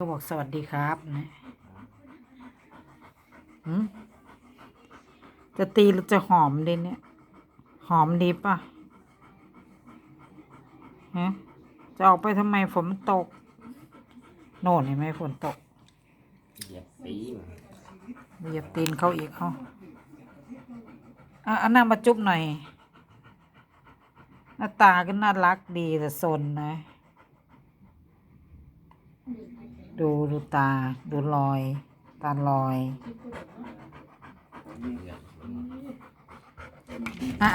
ก็บอกสวัสดีครับนะหืมจะตีหรือจะหอมดีเนี่ย หอมดีป่ะฮะจะออกไปทำไมฝนมันตก โน่นเห็นไหมฝนตกเหยียบปีมาเหยียบตีนเขาอีกเขาอะเอันนั้นมาจุ๊บหน่อย หน้าตาก็น่ารักดีแต่ซนนะ ดูดูตา ดูรอย ตาลอยอ่า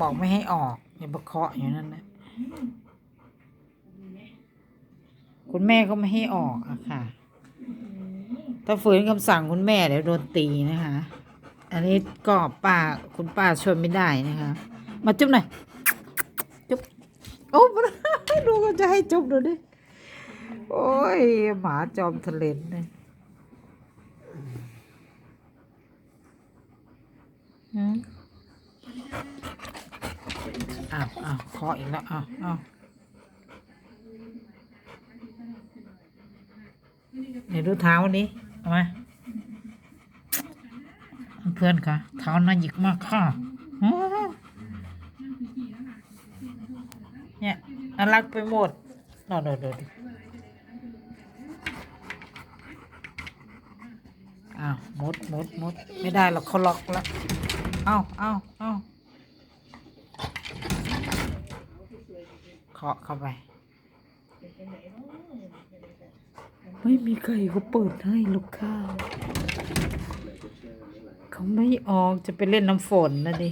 บอกไม่ให้ออกอย่ามาเคาะอยู่นั่นนะคุณแม่ก็ไม่ให้ออกอะค่ะ ถ้าฝืนคำสั่งคุณแม่เดี๋ยวโดนตีนะคะ อันนี้ก็ป้าคุณป้าช่วยไม่ได้นะคะ มาจุ๊บหน่อย จุ๊บ โอ้ดูก็จะให้จุ๊บดูดิ โอ้ย หมาจอมทะเลนเนี่ยอ้าวอ้าวเคาะอีกแล้วอ้าวอ้าวไหนดูเท้านี้เอามาเพื่อนค่ะ เท้าน่าหยิกมากค่ะอื้อเนี่ยน่ารักไปหมดนอนดูดิ อ้าวมดมดมดไม่ได้หรอกเขาล็อกแล้วเอ้าเอ้าเอ้าเคาะเข้าไปไม่มีใครเขาเปิดให้ลูกค้าเขาไม่ออกจะไปเล่นน้ำฝนนะดิ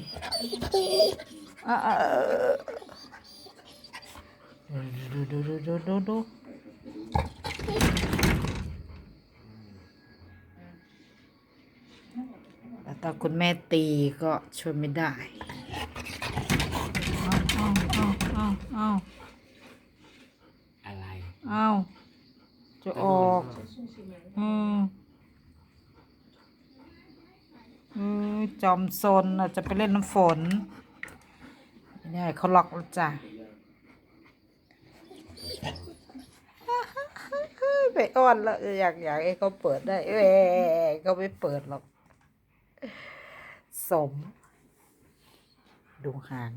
ดูดูดูดูดูดู ถ้าคุณแม่ตีก็ช่วยไม่ได้เอาเอาเอาเอาอะไรเอาจะออก อืมอือจอมซนน่ะจะไปเล่นน้ำฝนไม่ได้เขาล็อกแล้วจ้ะไปอ้อนแล้วอยากอยากให้เขาเปิดได้เอ้ยเขาไม่เปิดหรอก สม ดูหาง